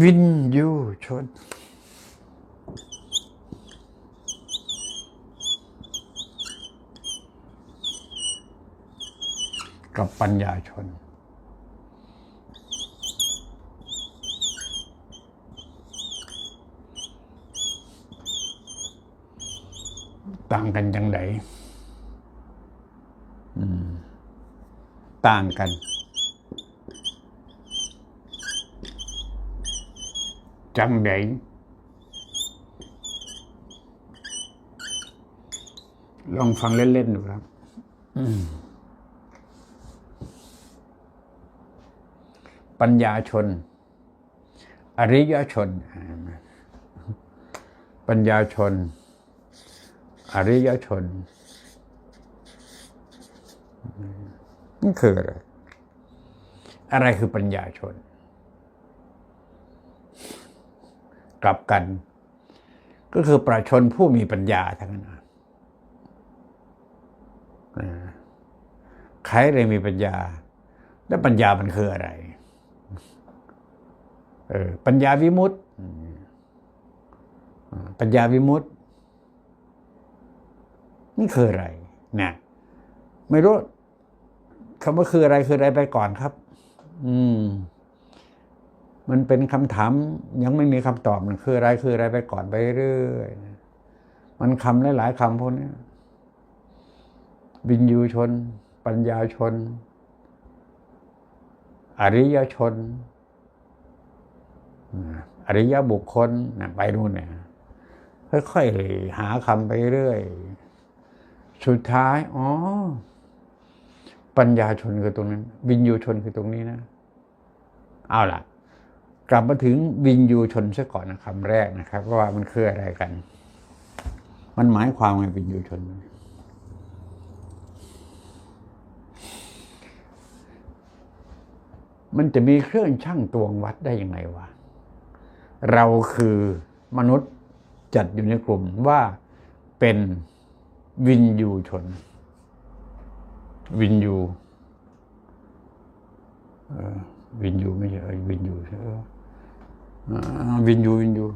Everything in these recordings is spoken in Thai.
วินยูชน กับปัญญาชน ต่างกันจังไดต่างกัน จังไดลองฟังเล่นๆดูครับปัญญาชน อริยชน ปัญญาชน อริยชนนี่คืออะไร อะไรคือปัญญาชน กลับกัน ก็คือประชนผู้มีปัญญาทั้งนั้นใครเลยมีปัญญา แล้วปัญญามันคืออะไรเออปัญญาวิมุตติปัญญาวิมุตตินี่คืออะไรเนี่ยไม่รู้คำว่าคืออะไรคืออะไรไปก่อนครับ อืม มันเป็นคำถามยังไม่มีคำตอบมันคืออะไรคืออะไรไปก่อนไปเรื่อยมันคำหลายๆคำพวกนี้วินยูชน ปัญญาชน อริยชนอ่าอริยบุคคลนะไปนู่นเนี่ยค่อยๆหาคำไปเรื่อย สุดท้าย อ๋อ ปัญญาชนคือตรงนั้น วินยูชนคือตรงนี้นะ เอาล่ะ กลับมาถึงวินยูชนซะก่อนนะคำแรกนะครับว่ามันคืออะไรกัน มันหมายความไงวินยูชน มันจะมีเครื่องช่างตวงวัดได้ยังไงวะเราคือมนุษย์จัดอยู่ในกลุ่มว่าเป็นวินยูชน วินยูเออวินยูไม่ใช่วินยูใช่ วินยูวินยู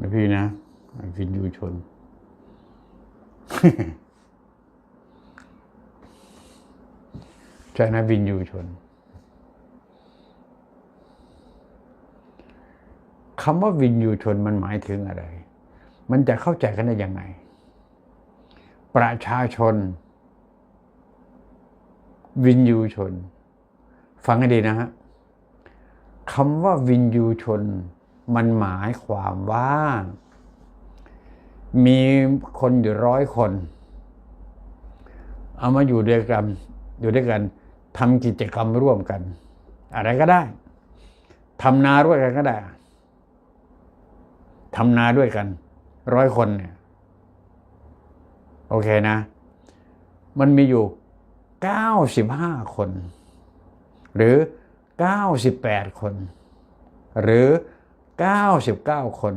นะพี่นะวินยูชน ใช่นะวินยูชนคำว่าวินยูชนมันหมายถึงอะไร มันจะเข้าใจกันได้ยังไง ประชาชน วินยูชน ฟังให้ดีนะฮะคำว่าวินยูชน มันหมายความว่า มีคนอยู่ร้อยคน เอามาอยู่ด้วยกันอยู่ด้วยกันทำกิจกรรมร่วมกัน อะไรก็ได้ทำนาร่วมกันก็ได้ทำนาด้วยกัน ร้อยคนเนี่ย โอเคนะ มันมีอยู่เก้าสิบห้าคน หรือเก้าสิบแปดคน หรือเก้าสิบเก้าคน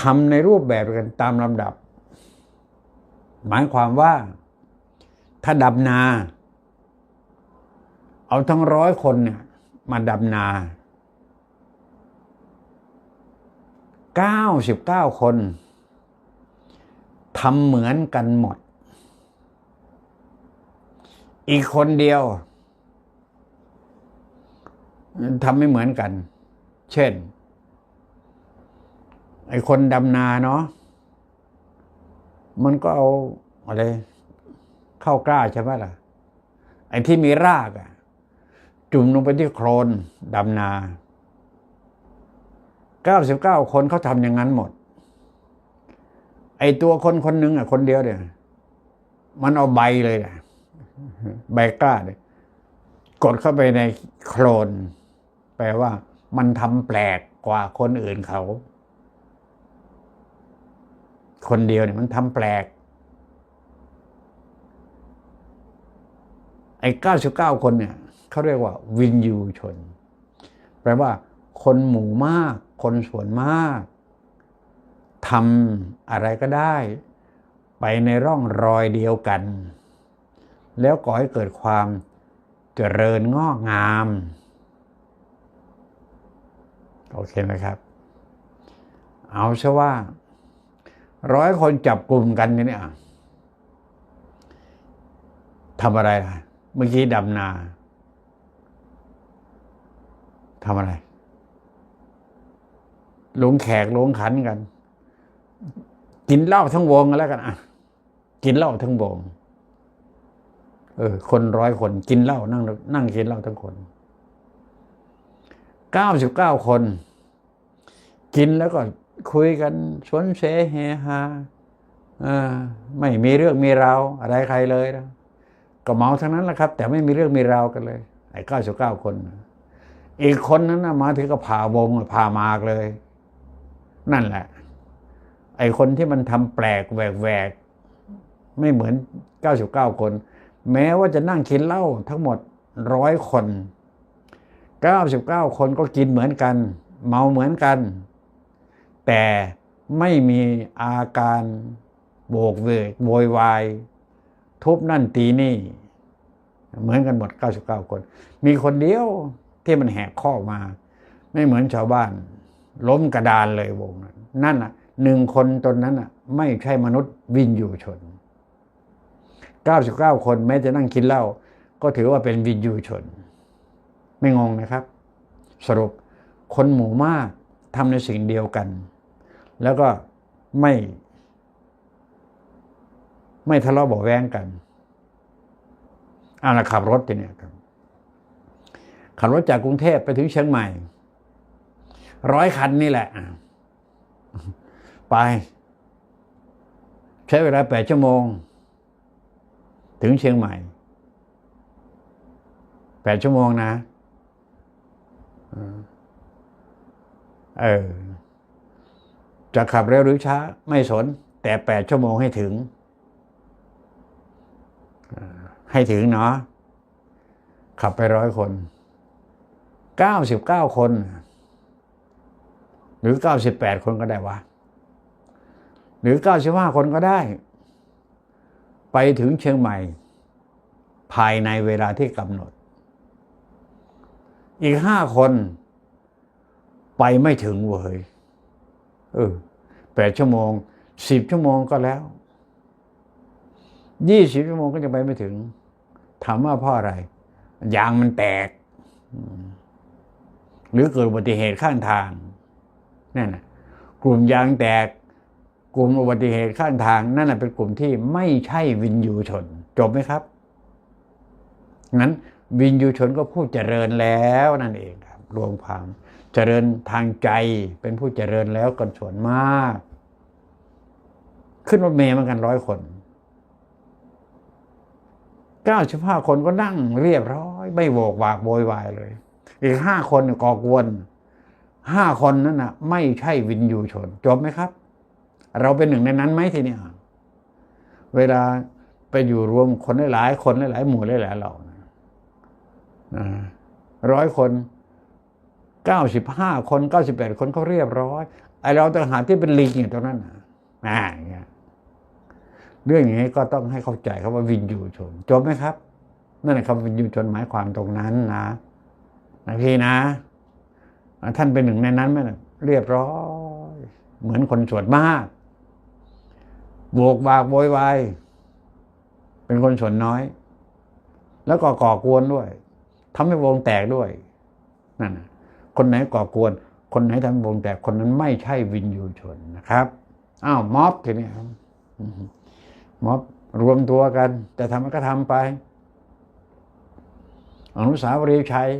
ทำในรูปแบบกันตามลำดับ หมายความว่า ถ้าดำนา เอาทั้งร้อยคนเนี่ยมาดำนาเก้าสิบเก้าคนทำเหมือนกันหมด อีกคนเดียว ทำไม่เหมือนกัน เช่น ไอ้คนดำนาเนาะมันก็เอาอะไรเข้ากล้าใช่ไหมล่ะ ไอ้ที่มีรากอะจุ่มลงไปที่โคลนดำนาเก้าสิบเก้าคนเขาทำอย่างนั้นหมด ไอตัวคนคนหนึ่งอะ คนเดียวเนี่ย มันเอาใบเลยอะใบกล้าเลยกดเข้าไปในโคลน แปลว่า มันทำแปลกกว่าคนอื่นเขา คนเดียวเนี่ยมันทำแปลก ไอ้เก้าสิบเก้าคนเนี่ยเขาเรียกว่า วินยูชน แปลว่า คนหมู่มาก คนส่วนมากทำอะไรก็ได้ ไปในร่องรอยเดียวกัน แล้วก่อให้เกิดความเจริญงอกงาม โอเคไหมครับ เอาซะว่า ร้อยคนจับกลุ่มกันเนี่ยทำอะไรล่ะ เมื่อกี้ดำนาทำอะไรลงแขกลงขันกัน กินเหล้าทั้งวงกันแล้วกันอะ กินเหล้าทั้งวง เออ คนร้อยคน กินเหล้านั่งนั่งกินเหล้าทั้งคน เก้าสิบเก้าคน กินแล้วก็คุยกันชวนเสเฮฮาไม่มีเรื่องมีราวอะไรใครเลยนะก็เมาทั้งนั้นแหละครับ แต่ไม่มีเรื่องมีราวกันเลยไอ้เก้าสิบเก้าคน อีกคนนั้นนะมาถึงก็ผ่าวงผ่ามากเลย นั่นแหละ ไอ้คนที่มันทำแปลกแหวกแหวกไม่เหมือนเก้าสิบเก้าคน แม้ว่าจะนั่งกินเหล้าทั้งหมดร้อยคน เก้าสิบเก้าคนก็กินเหมือนกัน เมาเหมือนกัน แต่ไม่มีอาการโบกเวกโวยวาย ทุบนั่นตีนี่ เหมือนกันหมด 99 คน มีคนเดียวที่มันแหกข้อมา ไม่เหมือนชาวบ้าน ล้มกระดานเลยวงนั้นนั่นอะหนึ่งคนตนนั้นอะ ไม่ใช่มนุษย์วินยูชน 99 คนแม้จะนั่งกินเหล้าก็ถือว่าเป็นวินยูชน ไม่งงนะครับ สรุปคนหมู่มากทำในสิ่งเดียวกัน แล้วก็ไม่ ไม่ทะเลาะเบาแว้งกันเอาละขับรถทีเนี่ยครับขับรถจากกรุงเทพไปถึงเชียงใหม่ ร้อยคันนี่แหละ ไป ใช้เวลาแปดชั่วโมง ถึงเชียงใหม่แปดชั่วโมงนะ เออ จะขับเร็วหรือช้า ไม่สน แต่แปดชั่วโมงให้ถึง ให้ถึงเนาะขับไปร้อยคนเก้าสิบเก้าคน หรือเก้าสิบแปดคนก็ได้วะ หรือเก้าสิบห้าคนก็ได้ ไปถึงเชียงใหม่ ภายในเวลาที่กำหนด อีกห้าคน ไปไม่ถึงเว้ยเออแปดชั่วโมงสิบชั่วโมงก็แล้วยี่สิบชั่วโมงก็จะไปไม่ถึง ถามว่าเพราะอะไร ยางมันแตก หรือเกิดอุบัติเหตุข้างทางนั่นนะกลุ่มยางแตก กลุ่มอุบัติเหตุข้างทาง นั่นเป็นกลุ่มที่ไม่ใช่วินยูชน จบไหมครับ งั้น วินยูชนก็ผู้เจริญแล้วนั่นเองครับ รวมความเจริญทางใจเป็นผู้เจริญแล้วกันส่วนมาก ขึ้นรถเมล์มากันร้อยคนเก้าสิบห้าคนก็นั่งเรียบร้อย ไม่โวกวากโวยวายเลย อีกห้าคนก่อกวนห้าคนนั้นน่ะไม่ใช่วินยูชน จบไหมครับ เราเป็นหนึ่งในนั้นไหมทีเนี้ยเวลาไปอยู่รวมคนหลายๆคนหลายๆหมู่หลายๆเหล่า ร้อยคนเก้าสิบห้าคนเก้าสิบแปดคนเขาเรียบร้อย ไอเราต่างหากที่เป็นลิงอย่างตรงนั้นอะอ่าอย่างเงี้ยเรื่องอย่างนี้ก็ต้องให้เข้าใจครับว่าวินยูชนจบไหมครับนั่นแหละครับวินยูชนหมายความตรงนั้นนะนะพี่นะ ท่านเป็นหนึ่งในนั้นไหมเรียบร้อย เหมือนคนสวดมากโบกบากโวยวายเป็นคนส่วนน้อย แล้วก็ก่อกวนด้วย ทำให้วงแตกด้วยนั่นคนไหนก่อกวน คนไหนทำวงแตกคนนั้นไม่ใช่วินยูชนนะครับอ้าวม็อบทีนี้ม็อบรวมตัวกัน จะทำก็ทำไป อนุสาวรีย์ชัย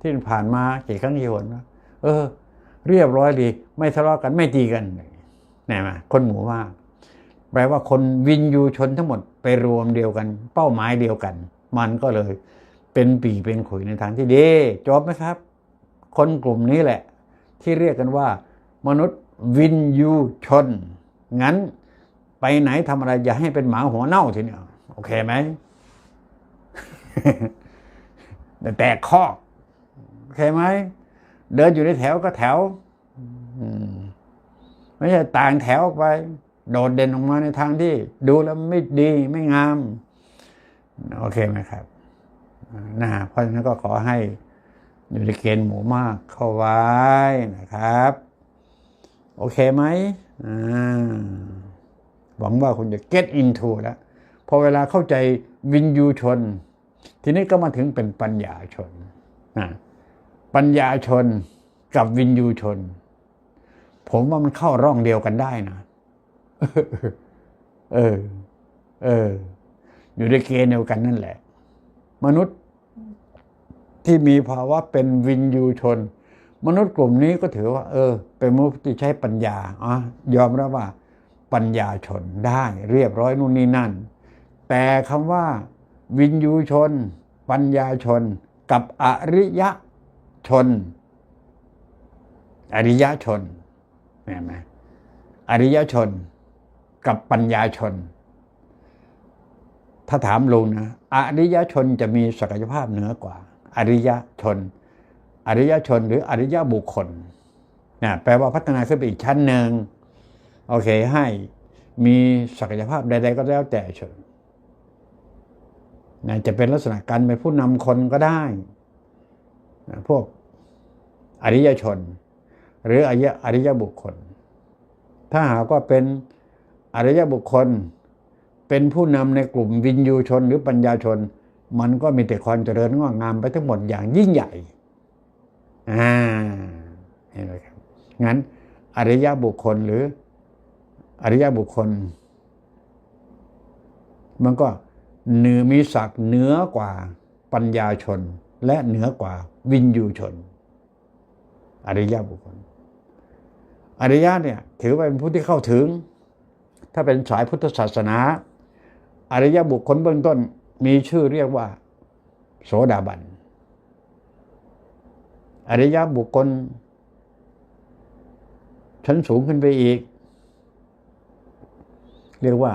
ที่ผ่านมากี่ครั้งกี่หนเออ เรียบร้อยดี ไม่ทะเลาะกันไม่ตีกันนี่มาคนหมู่มากแปลว่าคนวินยูชนทั้งหมดไปรวมเดียวกัน เป้าหมายเดียวกัน มันก็เลย เป็นปีเป็นขุยในทางที่ดีจบไหมครับ คนกลุ่มนี้แหละ ที่เรียกกันว่า มนุษย์วินยูชน งั้นไปไหนทำอะไร อย่าให้เป็นหมาหัวเน่าทีนี้โอเคไหมแต่แตกข้อโอเคไหมเดินอยู่ในแถวก็แถวไม่ใช่ต่างแถวออกไป โดดเด่นออกมาในทางที่ ดูแล้วไม่ดีไม่งาม โอเคไหมครับ นะเพราะฉะนั้นก็ขอให้อยู่ในเกณฑ์หมู่มากเข้าไว้นะครับ โอเคไหมหวังว่าคุณจะ get into แล้วพอเวลาเข้าใจวินยูชน ทีนี้ก็มาถึงเป็นปัญญาชนนะปัญญาชนกับวินยูชน ผมว่ามันเข้าร่องเดียวกันได้นะ เออ เออ อยู่ในเกณฑ์เดียวกันนั่นแหละ มนุษย์ ที่มีภาวะเป็นวินยูชน มนุษย์กลุ่มนี้ก็ถือว่า เออ เป็นมนุษย์ที่ใช้ปัญญาอะยอมรับว่าปัญญาชนได้เรียบร้อยนู่นนี่นั่น แต่คำว่า วินยูชน ปัญญาชน กับอริยชน อริยชนเห็นไหมอริยชน กับปัญญาชน ถ้าถามลุงนะอริยชนจะมีศักยภาพเหนือกว่า อริยชน อริยชนหรืออริยบุคคลนะแปลว่าพัฒนาขึ้นไปอีกชั้นหนึ่งโอเคให้มีศักยภาพใด ๆ ก็แล้วแต่เชิญนะจะเป็นลักษณะการเป็นผู้นำคนก็ได้นะพวกอริยชน หรืออริยอริยบุคคล ถ้าหากว่าเป็นอริยบุคคล เป็นผู้นำในกลุ่มวินยูชนหรือปัญญาชน มันก็มีแต่ความเจริญงอกงามไปทั้งหมดอย่างยิ่งใหญ่อ่าเห็นไหมครับงั้นอริยบุคคลหรืออริยบุคคล มันก็เหนือมีศักดิ์เหนือกว่าปัญญาชน และเหนือกว่าวินยูชน อริยบุคคล อริยะเนี่ยถือว่าเป็นผู้ที่เข้าถึง ถ้าเป็นสายพุทธศาสนา อริยบุคคลเบื้องต้น มีชื่อเรียกว่า โสดาบัน อริยบุคคล ชั้นสูงขึ้นไปอีก เรียกว่า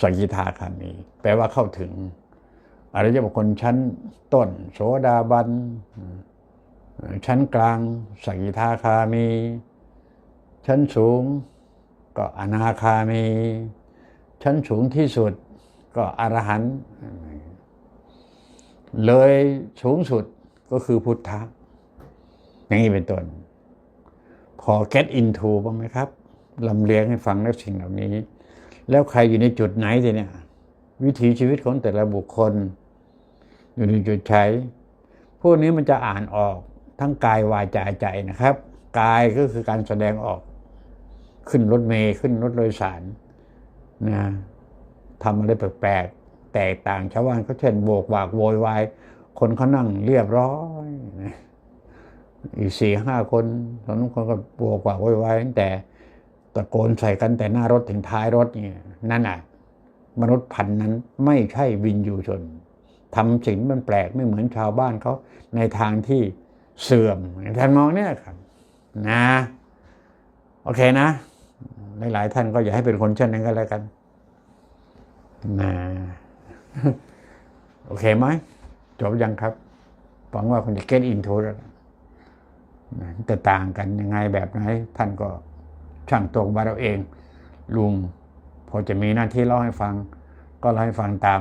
สกิทาคามี แปลว่าเข้าถึง อริยบุคคลชั้นต้น โสดาบัน ชั้นกลางสกิทาคามี ชั้นสูงก็อนาคามี ชั้นสูงที่สุด ก็อรหันต์เลยสูงสุดก็คือพุทธะ อย่างนี้เป็นต้น พอ get into บ้างไหมครับลำเลียงให้ฟังแล้วสิ่งเหล่านี้ แล้วใครอยู่ในจุดไหนทีเนี่ย วิถีชีวิตของแต่ละบุคคล อยู่ในจุดใช้พวกนี้มันจะอ่านออกทั้งกายวาจาใจนะครับ กายก็คือการแสดงออก ขึ้นรถเมล์ขึ้นรถโดยสารนะ ทำอะไรแปลกๆแตกต่างชาวบ้านเขาเช่นโบกวากโวยวายคนเขานั่งเรียบร้อยอีกสี่ห้าคนตอนนั้นคนก็โบกวากโวยวายแต่ตะโกนใส่กันแต่หน้ารถถึงท้ายรถเนี่ยนั่นอะ มนุษย์พันธุ์นั้นไม่ใช่วินยูชนทำสิ่งมันแปลกไม่เหมือนชาวบ้านเขาในทางที่เสื่อมท่านมองเนี่ยครับนะ โอเคนะ หลาย ๆ ท่านก็อย่าให้เป็นคนเช่นนั้นก็แล้วกัน นะโอเคไหมจบยังครับหวังว่าคุณจะ get into แล้วนะแต่ต่างกันยังไงแบบไหนท่านก็ช่างตรงบาเราเอง ลุงพอจะมีหน้าที่เล่าให้ฟัง ก็เล่าให้ฟังตาม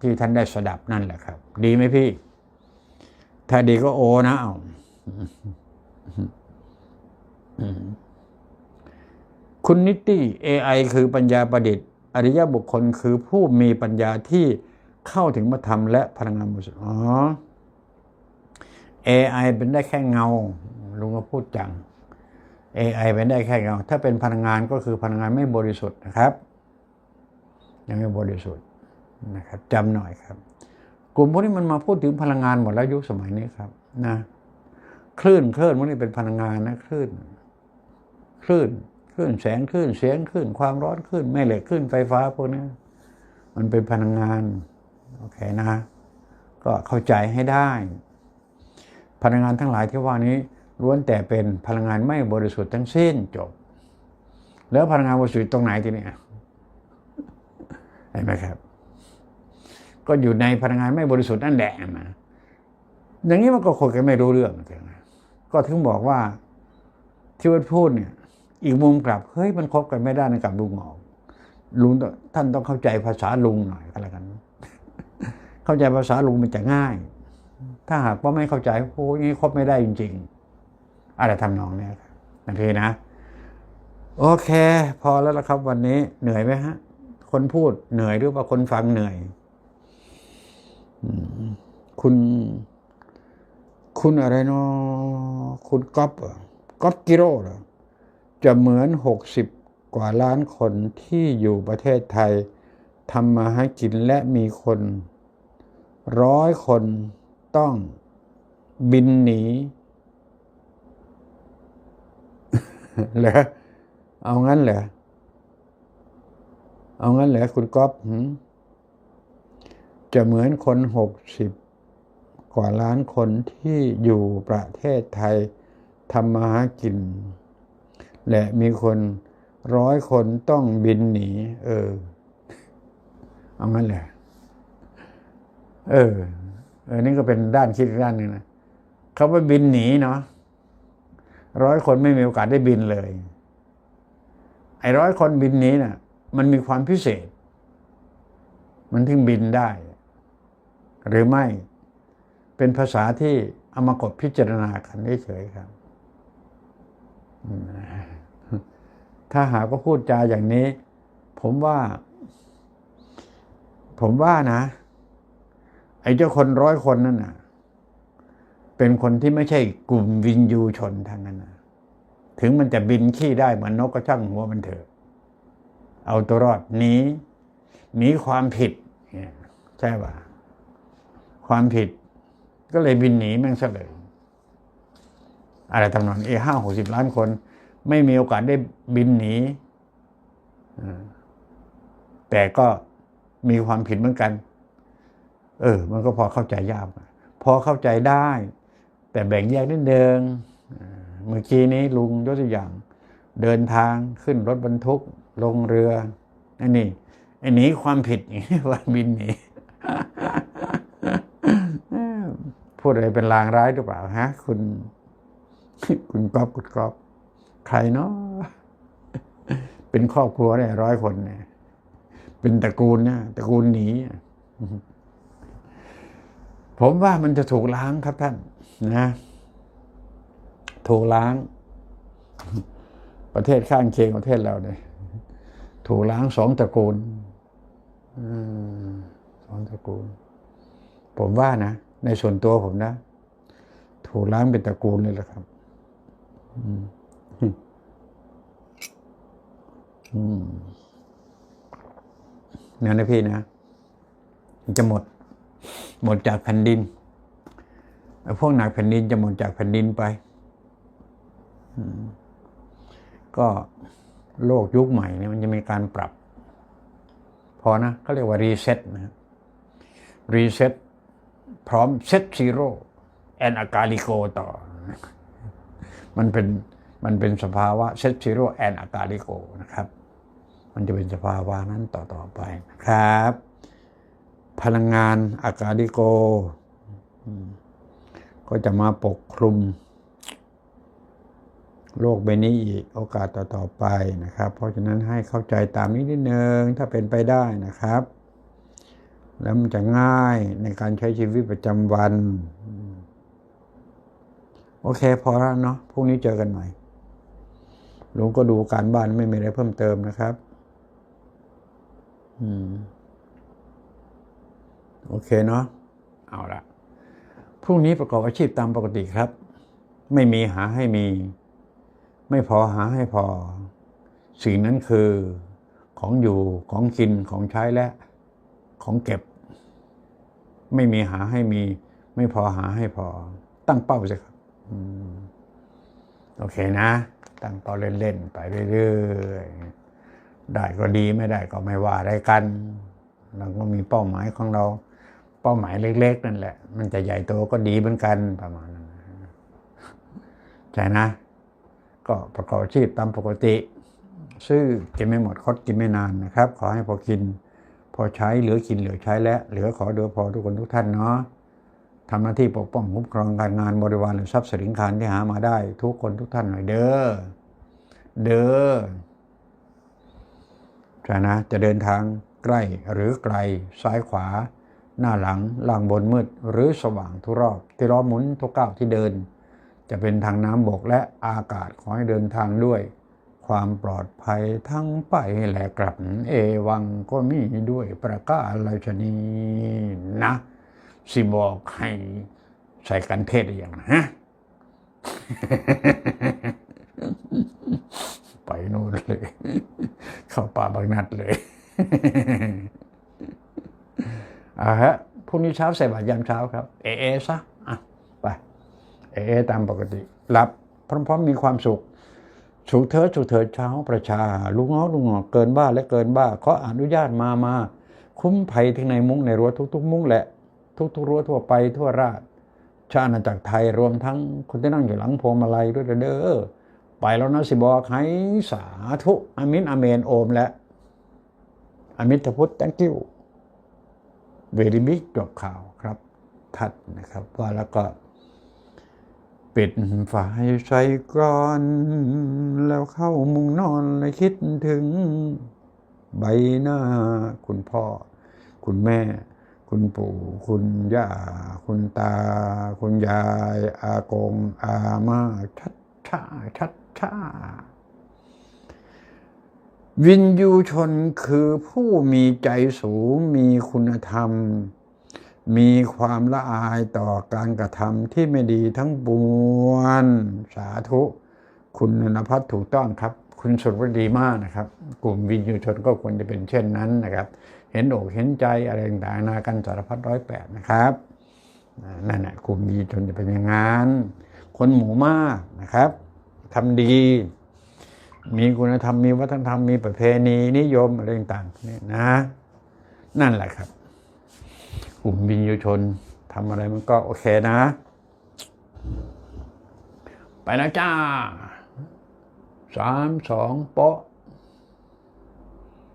ที่ท่านได้สดับนั่นแหละครับ ดีไหมพี่ ถ้าดีก็โอนะเอาคุณนิตตี้ AI คือปัญญาประดิษฐ์ อริยบุคคลคือผู้มีปัญญาที่เข้าถึงมาทำและพลังงานบริสุทธิ์อ๋อ AI เป็นได้แค่เงาลุงก็พูดจัง AI เป็นได้แค่เงา ถ้าเป็นพลังงานก็คือพลังงานไม่บริสุทธิ์นะครับ ยังไม่บริสุทธิ์นะครับจำหน่อยครับ กลุ่มพวกนี้มันมาพูดถึงพลังงานหมดแล้วยุคสมัยนี้ครับนะคลื่นคลื่นพวกนี้เป็นพลังงานนะคลื่นคลื่น คลื่นแสงคลื่นเสียงคลื่นความร้อนคลื่นแม่เหล็กคลื่นไฟฟ้าพวกนี้มันเป็นพลังงานโอเคนะ ก็เข้าใจให้ได้ พลังงานทั้งหลายที่ว่านี้ล้วนแต่เป็นพลังงานไม่บริสุทธิ์ทั้งสิ้นจบ แล้วพลังงานบริสุทธิ์ตรงไหนทีนี้เห็นไหมครับ ก็อยู่ในพลังงานไม่บริสุทธิ์นั่นแหละนะอย่างนี้มันก็คนกันไม่รู้เรื่องก็ถึงบอกว่าที่วัดพูดเนี่ย อีกมุมกลับเฮ้ยมันคบกันไม่ได้ในกับลุงหมอลุงท่านต้องเข้าใจภาษาลุงหน่อยก็แล้วกัน เข้าใจภาษาลุงมันจะง่าย ถ้าหากว่าไม่เข้าใจโอ้ยงี้คบไม่ได้จริง ๆ อะไรทำนองเนี้ยนะพี่นะ โอเค พอแล้วละครับ วันนี้เหนื่อยไหมฮะ คนพูดเหนื่อยหรือว่าคนฟังเหนื่อยอคุณ คุณอะไรเนาะคุณก๊อฟก๊อฟกิโร่เหรอ จะเหมือนหกสิบกว่าล้านคนที่อยู่ประเทศไทยทำมาหากินและมีคนร้อยคนต้องบินหนีเหรอเอางั้นเหรอเอางั้นเหรอคุณก๊อฟจะเหมือนคนหกสิบกว่าล้านคนที่อยู่ประเทศไทยทำมาหากิน และมีคนร้อยคนต้องบินหนี เออ เอางั้นแหละเออเออนี่ก็เป็นด้านคิดด้านหนึ่งนะเขาไปบินหนีเนาะร้อยคนไม่มีโอกาสได้บินเลย ไอ้ร้อยคนบินหนี้น่ะ มันมีความพิเศษ มันถึงบินได้ หรือไม่เป็นภาษาที่เอามากดพิจารณากันเฉยๆครับ ถ้าหากว่าพูดจาอย่างนี้ ผมว่า ผมว่านะ ไอ้เจ้าคนร้อยคนนั่นน่ะ เป็นคนที่ไม่ใช่กลุ่มวินยูชนทางนั้นนะถึงมันจะบินขี้ได้เหมือนนกก็ช่างหัวมันเถอะ เอาตัวรอดหนีหนีความผิดใช่ป่ะความผิด ก็เลยบินหนีแม่งซะเลยอะไรทำนองเอห้าหกสิบล้านคน ไม่มีโอกาสได้บินหนีแต่ก็มีความผิดเหมือนกัน เออ มันก็พอเข้าใจยาก พอเข้าใจได้ แต่แบ่งแยกนิดเดิงเมื่อกี้นี้ลุงยกตัวอย่าง เดินทางขึ้นรถบรรทุก ลงเรืออันนี้ไอ้หนีความผิดนี้ว่าบินหนีพูดอะไรเป็นลางร้ายหรือเปล่าฮะ คุณ คุณก๊อฟคุณก๊อฟ ใครเนาะเป็นครอบครัวเนี่ยร้อยคนเนี่ย เป็นตระกูลเนี่ยตระกูลหนีผมว่ามันจะถูกล้างครับท่านนะถูกล้าง ประเทศข้างเคียงประเทศเราเนี่ยถูกล้างสองตระกูลสองตระกูล ผมว่านะในส่วนตัวผมนะ ถูกล้างเป็นตระกูลเลยแหละครับ อืม นั่นนะพี่นะจะหมด หมดจากแผ่นดินพวกหนักแผ่นดินจะหมดจากแผ่นดินไปก็โลกยุคใหม่เนี่ยมันจะมีการปรับ พอนะเขาเรียกว่ารีเซ็ตนะครับรีเซ็ตพร้อมเซ็ตซีโร่แอนอากาลิโกต่อ มันเป็นมันเป็นสภาวะเซ็ตซีโร่แอนอากาลิโกนะครับ มันจะเป็นสภาวะนั้นต่อต่อไปนะครับ พลังงานอากาลิโก ก็จะมาปกคลุม โลกใบนี้อีกโอกาสต่อๆไปนะครับ เพราะฉะนั้นให้เข้าใจตามนี้นิดนึงถ้าเป็นไปได้นะครับ แล้วมันจะง่ายในการใช้ชีวิตประจำวัน โอเคพอแล้วเนาะพรุ่งนี้เจอกันใหม่ลุงก็ดูการบ้านไม่มีอะไรเพิ่มเติมนะครับ อืม โอเคเนาะเอาละพรุ่งนี้ประกอบอาชีพตามปกติครับ ไม่มีหาให้มี ไม่พอหาให้พอ สิ่งนั้นคือ ของอยู่ของกินของใช้และของเก็บ ไม่มีหาให้มี ไม่พอหาให้พอ ตั้งเป้าสิครับโอเคนะ ตั้งเป้าเล่น ๆ ไปเรื่อยๆ ได้ก็ดีไม่ได้ก็ไม่ว่าอะไรกันเราก็มีเป้าหมายของเรา เป้าหมายเล็ก ๆ นั่นแหละ มันจะใหญ่โตก็ดีเหมือนกันประมาณนั้นใช่นะ ก็ประกอบอาชีพตามปกติ ซื้อกินไม่หมดคดกินไม่นานนะครับ ขอให้พอกิน พอใช้เหลือกินเหลือใช้และ เหลือขอเดือพอทุกคนทุกท่านเนาะทำหน้าที่ปกป้องคุ้มครองการงานบริวารหรือทรัพย์สินคานที่หามาได้ ทุกคนทุกท่านหน่อยเด้อเด้อ นะจะเดินทางใกล้หรือไกล ซ้ายขวา หน้าหลังล่างบนมืด หรือสว่างทุกรอบ ที่ล้อหมุนทุกก้าวที่เดิน จะเป็นทางน้ำบกและอากาศขอให้เดินทางด้วย ความปลอดภัยทั้งไปและกลับเอวังก็มีด้วยประกาศชนีนะ สิบอกให้ใส่กันเทศอย่างนะฮะ ไปโน่นเลย เข้าป่าบางนัดเลยอ่าฮะพรุ่งนี้เช้าใส่บาตรยามเช้าครับ เอเอซะอะไปเอเอตามปกติหลับพร้อม ๆ มีความสุขสุขเถิดสุขเถิดเช้าประชาลูกง้อลูกงอเกินบ้าและเกินบ้าขออนุญาตมามา คุ้มภัยทั้งในมุ้งในรั้วทุก ๆ มุ้งแหละ ทุกๆรั้วทั่วไปทั่วราชชาติอาณาจักรไทยรวมทั้งคนที่นั่งอยู่หลังพวงมาลัยด้วยเด้อ ไปแล้วนะสิบอกให้สาธุอามินอเมนโอมและอามิทพุทธ thank you เวริบิกจบข่าวครับทัดนะครับว่าแล้วก็ ปิดฝาใส่กรอน แล้วเข้ามุงนอนและคิดถึงใบหน้า คุณพ่อ คุณแม่ คุณปู่ คุณย่า คุณตา คุณยาย อากง อาม่าชัดช่าชัด ชาวินยูชนคือผู้มีใจสูงมีคุณธรรม มีความละอายต่อการกระทำที่ไม่ดีทั้งปวงสาธุ คุณนนพัฒน์ถูกต้องครับ คุณสุรวดีมากนะครับ กลุ่มวินยูชนก็ควรจะเป็นเช่นนั้นนะครับ เห็นอกเห็นใจอะไรต่างๆนากันสารพัดร้อยแปดนะครับนั่นแหละกลุ่มวินยูชนจะเป็นอย่างนั้นคนหมู่มากนะครับ ทำดี มีคุณธรรมมีวัฒนธรรมมีประเพณีนิยมอะไรต่างๆเนี่ยนะ นั่นแหละครับ กลุ่มวินยูชนทำอะไรมันก็โอเคนะ ไปแล้วจ้าสามสองโป๊ะ